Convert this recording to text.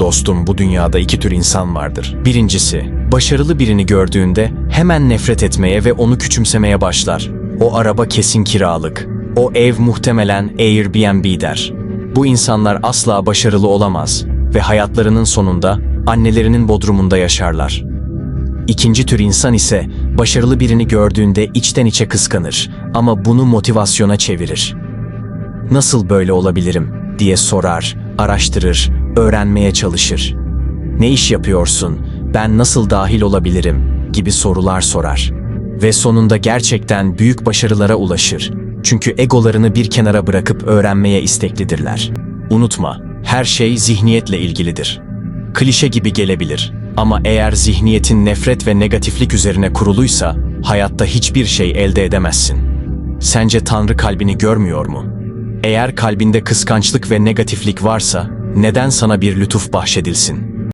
Dostum bu dünyada iki tür insan vardır. Birincisi, başarılı birini gördüğünde hemen nefret etmeye ve onu küçümsemeye başlar. O araba kesin kiralık. O ev muhtemelen Airbnb der. Bu insanlar asla başarılı olamaz ve hayatlarının sonunda annelerinin bodrumunda yaşarlar. İkinci tür insan ise başarılı birini gördüğünde içten içe kıskanır ama bunu motivasyona çevirir. Nasıl böyle olabilirim diye sorar, araştırır, öğrenmeye çalışır. Ne iş yapıyorsun? Ben nasıl dahil olabilirim? gibi sorular sorar. Ve sonunda gerçekten büyük başarılara ulaşır. Çünkü egolarını bir kenara bırakıp öğrenmeye isteklidirler. Unutma, her şey zihniyetle ilgilidir. Klişe gibi gelebilir ama eğer zihniyetin nefret ve negatiflik üzerine kuruluysa hayatta hiçbir şey elde edemezsin. Sence Tanrı kalbini görmüyor mu? Eğer kalbinde kıskançlık ve negatiflik varsa neden sana bir lütuf bahşedilsin?